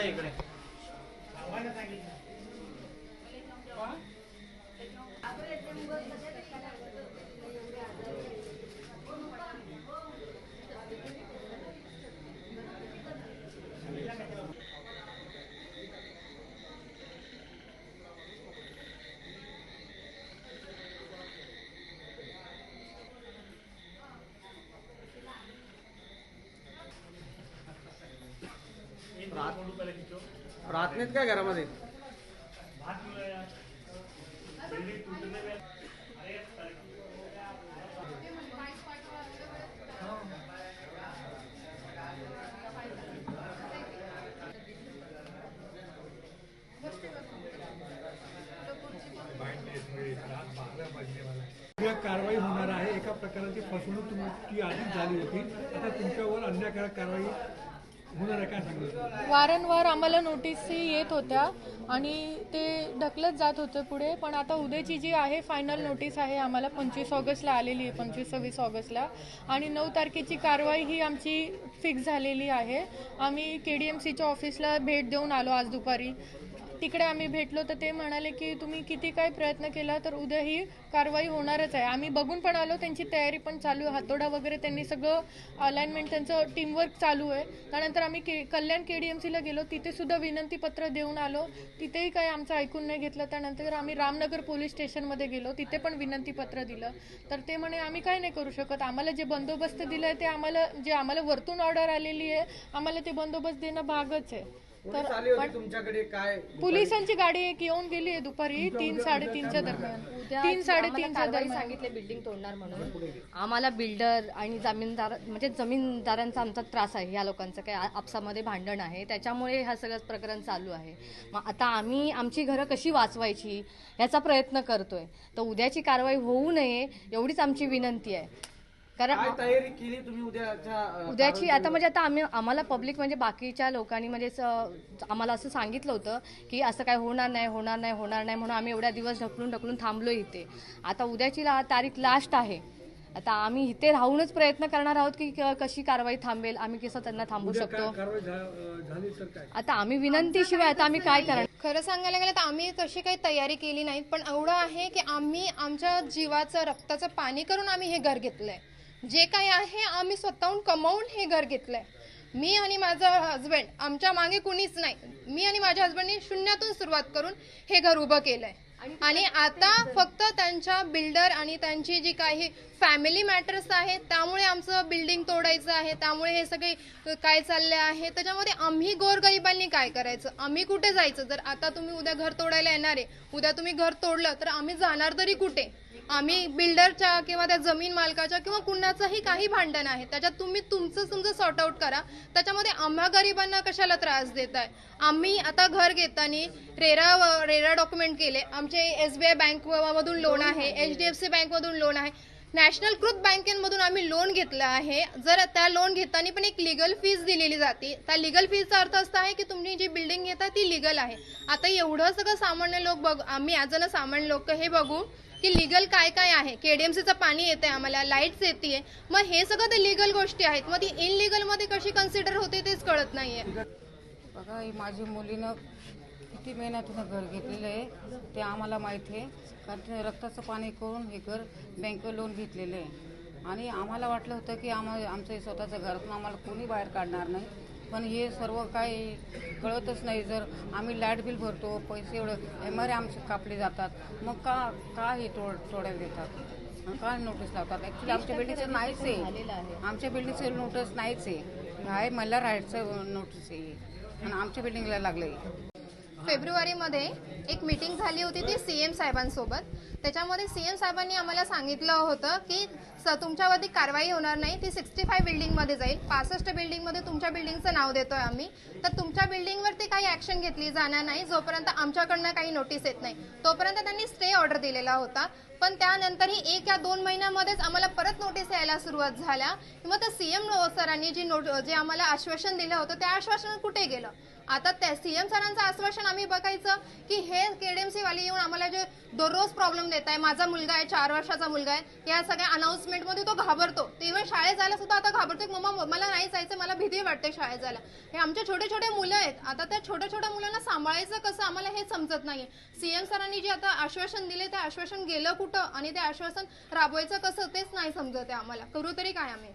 इकडे नाहीत काय घरामध्ये कारवाई होणार आहे. एका प्रकाराची फसवणूक तुमची आधीच झाली होती. आता तुमच्यावर अन्यायकारक कारवाई वारंवार आम्हाला नोटीसही येत होत्या आणि ते ढकलत जात होतं पुढे पण आता उद्याची जी आहे फायनल नोटीस आहे आम्हाला पंचवीस ऑगस्टला आलेली आहे पंचवीस सव्वीस ऑगस्टला. आणि नऊ तारखेची कारवाई ही आमची फिक्स झालेली आहे. आम्ही के डी एम सीच्या ऑफिसला भेट देऊन आलो आज दुपारी. तिकडे आम्ही भेटलो तर ते म्हणाले की तुम्ही किती काय प्रयत्न केला तर उद्या ही कारवाई होणारच आहे. आम्ही बघून पण आलो त्यांची तयारी पण चालू आहे. हातोडा वगैरे त्यांनी सगळं अलाइनमेंट त्यांचं टीमवर्क चालू आहे. त्यानंतर आम्ही के कल्याण के डी एम सीला गेलो तिथे सुद्धा विनंतीपत्र देऊन आलो. तिथेही काही आमचं ऐकून नाही घेतलं. त्यानंतर आम्ही रामनगर पोलीस स्टेशनमध्ये गेलो तिथे पण विनंतीपत्र दिलं. तर ते म्हणे आम्ही काय नाही करू शकत. आम्हाला जे बंदोबस्त दिलं आहे ते आम्हाला जे आम्हाला वरतून ऑर्डर आलेली आहे आम्हाला ते बंदोबस्त देणं भागच आहे. होती तुमच्याकडे काय? पोलिसांची गाडी एक येऊन गेली आहे दुपारी तीन साडेतीनच्या दरम्यान. तीन साडेतीनच्या दरम्यान. सांगितले बिल्डिंग तोडणार म्हणून. आम्हाला बिल्डर आणि जमीनदार म्हणजे जमीनदारांचा आमचा त्रास आहे या लोकांचं काय आपसामध्ये भांडण आहे. त्याच्यामुळे हा सगळं प्रकरण चालू आहे. मग आता आम्ही आमची घरं कशी वाचवायची ह्याचा प्रयत्न करतोय. तर उद्याची कारवाई होऊ नये एवढीच आमची विनंती आहे. कारण काय तयारी केली तुम्ही उद्याच्या अं, उद्याची आता म्हणजे आता आम्ही आम्हाला पब्लिक म्हणजे बाकीच्या लोकांनी म्हणजे स- आम्हाला असं सांगितलं होतं की असं काय होणार नाही होणार नाही होणार नाही म्हणून आम्ही एवढ्या दिवस ढकलून ढकलून थांबलो इथे. आता उद्याची ला- तारीख लास्ट आहे. आता आम्ही इथे राहूनच प्रयत्न करणार आहोत की क- कशी कारवाई थांबेल आम्ही कसं त्यांना थांबवू उद्या शकतो. आता आम्ही विनंतीशिवाय आता आम्ही काय करणार? खरं सांगायला गेलं तर आम्ही तशी काही तयारी केली नाही पण एवढं आहे की आम्ही आमच्या जीवाचं रक्ताचं पाणी करून आम्ही हे घर घेतलंय. जे काही आहे आम्ही स्वतःहून कमावून हे घर घेतलंय. मी आणि माझा हस्बंड आमच्या मागे कुणीच नाही. मी आणि माझ्या हस्बंडने शून्यातून सुरुवात करून हे घर उभं केलंय. आणि आता फक्त त्यांच्या बिल्डर आणि त्यांची जी काही फॅमिली मॅटर्स आहेत त्यामुळे आमचं बिल्डिंग तोडायचं आहे त्यामुळे हे सगळे काय चालले आहे त्याच्यामध्ये आम्ही गोरगरिबांनी काय करायचं? आम्ही कुठे जायचं? जर आता तुम्ही उद्या घर तोडायला येणार आहे उद्या तुम्ही घर तोडलं तर आम्ही जाणार तरी कुठे? आम्ही बिल्डरच्या किंवा त्या जमीन मालकाच्या किंवा कुणाचंही काही भांडण आहे त्याच्यात तुम्ही तुमचं तुमचं सॉर्ट आउट करा. त्याच्यामध्ये आम्हा गरिबांना कशाला त्रास देत आहे आम्ही आता घर घेताना रेरा रेरा डॉक्युमेंट केले. आमचे एस बी आय बँकमधून लोन आहे एच डी एफ सी बँकमधून लोन आहे. नॅशनल कृत बँकेमधून आम्ही लोन घेतलं आहे. जर त्या लोन घेताना पण एक लिगल फीज दिलेली जाते. त्या लिगल फीजचा अर्थ असा आहे की तुम्ही जी बिल्डिंग घेता ती लिगल आहे. आता एवढं सगळं सामान्य लोक बघ आम्ही ॲज अ सामान्य लोक हे बघू. की लिगल काय काय आहे? केडीएमसीचं पाणी येतं आहे आम्हाला लाईट्स येते मग हे सगळं ते लिगल गोष्टी आहेत. मग ती इनलिगलमध्ये कशी कन्सिडर होते तेच कळत नाही आहे बघा ही माझी मुलीनं किती मेहनतीनं घर घेतलेलं आहे. ते आम्हाला माहिती आहे. कारण तिने रक्ताचं पाणी करून हे घर बँक लोन घेतलेलं आहे. आणि आम्हाला वाटलं होतं की आम्हाला आमचं स्वतःचं घरातून आम्हाला कोणी बाहेर काढणार नाही. पण हे सर्व काही कळतच नाही. जर आम्ही लाइट बिल भरतो पैसे एवढं एम आर आमचे कापले जातात. मग का का हे तोड तोडायला देतात? आणि का नोटीस लावतात? ॲक्च्युली आमच्या बिल्डिंगचं नाहीच आहे. आमच्या बिल्डिंगचं नोटीस नाहीच आहे. आहे मला राहायचं नोटीस आहे. आणि आमच्या बिल्डिंगला लागलं आहे फेब्रुवारीमध्ये एक मीटिंग झाली होती ती सी एम साहेबांसोबत. त्याच्यामध्ये सी एम साहेबांनी आम्हाला सांगितलं होतं की स तुमच्यावरती कारवाई होणार नाही. ती सिक्स्टी फाय बिल्डिंगमध्ये जाईल. पासष्ट बिल्डिंगमध्ये तुमच्या बिल्डिंगचं नाव देतोय आम्ही. तर तुमच्या बिल्डिंगवरती काही ऍक्शन घेतली जाणार नाही. जोपर्यंत आमच्याकडनं काही नोटीस येत नाही. तोपर्यंत त्यांनी स्टे ऑर्डर दिलेला होता. पण त्यानंतरही एक या दोन महिन्यामध्येच आम्हाला परत नोटीस यायला सुरुवात झाल्या. मग त्या सीएम सरांनी जी नोट जे आम्हाला आश्वासन दिलं होतं त्या आश्वासन कुठे गेलं? आता त्या सीएम सरांचं आश्वासन आम्ही बघायचं की हे केडीएमसी वाले येऊन आम्हाला जे दररोज प्रॉब्लेम देत आहे माझा मुलगा आहे चार वर्षाचा मुलगा आहे या सगळ्या अनाऊन्समेंटमध्ये तो घाबरतो. तेव्हा इव्हन शाळेत जायला सुद्धा आता घाबरतो की मम्मा मला नाही जायचं मला भीती वाटते शाळेत जायला. हे आमचे छोटे छोटे मुलं आहेत. आता त्या छोट्या छोट्या मुलांना सांभाळायचं कसं आम्हाला हे समजत नाही सीएम सरांनी जे आता आश्वासन दिले ते आश्वासन गेलं कुठं? आणि ते आश्वासन राबवायचं कसं तेच नाही समजत आहे आम्हाला. करू तरी काय आम्ही?